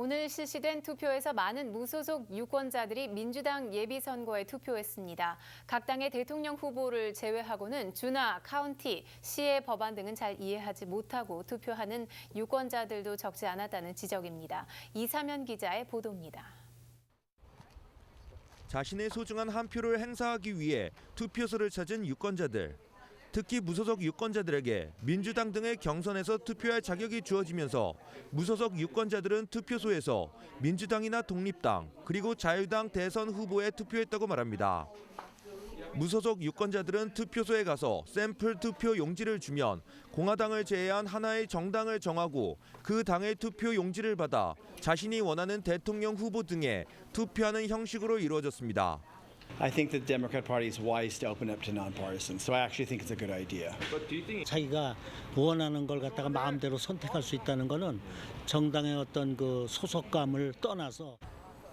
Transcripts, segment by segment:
오늘 실시된 투표에서 많은 무소속 유권자들이 민주당 예비선거에 투표했습니다. 각 당의 대통령 후보를 제외하고는 주나, 카운티, 시의 법안 등은 잘 이해하지 못하고 투표하는 유권자들도 적지 않았다는 지적입니다. 이사면 기자의 보도입니다. 자신의 소중한 한 표를 행사하기 위해 투표소를 찾은 유권자들. 특히 무소속 유권자들에게 민주당 등의 경선에서 투표할 자격이 주어지면서 무소속 유권자들은 투표소에서 민주당이나 독립당 그리고 자유당 대선 후보에 투표했다고 말합니다. 무소속 유권자들은 투표소에 가서 샘플 투표 용지를 주면 공화당을 제외한 하나의 정당을 정하고 그 당의 투표 용지를 받아 자신이 원하는 대통령 후보 등에 투표하는 형식으로 이루어졌습니다. I think the Democrat Party is wise to open up to nonpartisans, so I actually think it's a good idea. 자기가 원하는 걸 갖다가 마음대로 선택할 수 있다는 거는 정당의 어떤 그 소속감을 떠나서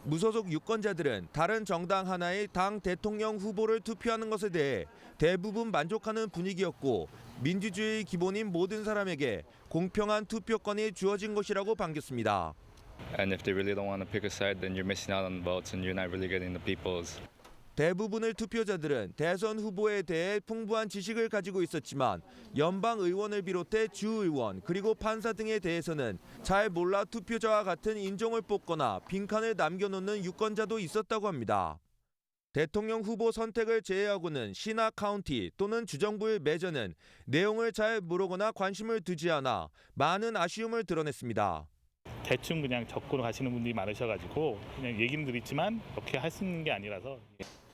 무소속 유권자들은 다른 정당 하나의 당 대통령 후보를 투표하는 것에 대해 대부분 만족하는 분위기였고 민주주의 기본인 모든 사람에게 공평한 투표권이 주어진 것이라고 반겼습니다. And if they really don't want to pick a side, then you're missing out on votes and you're not really getting the people's 대부분의 투표자들은 대선 후보에 대해 풍부한 지식을 가지고 있었지만 연방 의원을 비롯해 주 의원 그리고 판사 등에 대해서는 잘 몰라 투표자와 같은 인종을 뽑거나 빈칸을 남겨놓는 유권자도 있었다고 합니다. 대통령 후보 선택을 제외하고는 시나 카운티 또는 주정부의 매저는 내용을 잘 모르거나 관심을 두지 않아 많은 아쉬움을 드러냈습니다. 대충 그냥 가시는 분들이 많으셔가지고 그냥 얘기는 들었지만 그렇게 할 수 있는 게 아니라서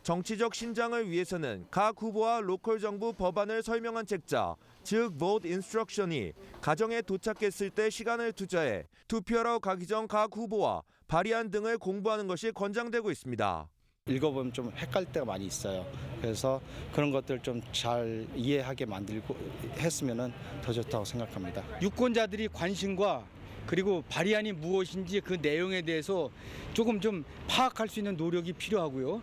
정치적 신장을 위해서는 각 후보와 로컬 정부 법안을 설명한 책자, 즉 vote instruction이 가정에 도착했을 때 시간을 투자해 투표하러 가기 전 각 후보와 발의안 등을 공부하는 것이 권장되고 있습니다. 읽어보면 좀 헷갈릴 때가 많이 있어요. 그래서 그런 것들 좀 잘 이해하게 만들고 했으면 더 좋다고 생각합니다. 유권자들이 관심과 그리고 발의안이 무엇인지 그 내용에 대해서 조금 좀 파악할 수 있는 노력이 필요하고요.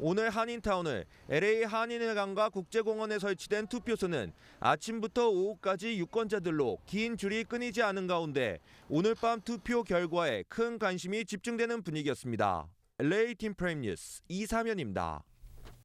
오늘 한인타운을 LA 한인회관과 국제공원에 설치된 투표소는 아침부터 오후까지 유권자들로 긴 줄이 끊이지 않은 가운데 오늘 밤 투표 결과에 큰 관심이 집중되는 분위기였습니다. LA 팀프레임 뉴스 이사면입니다.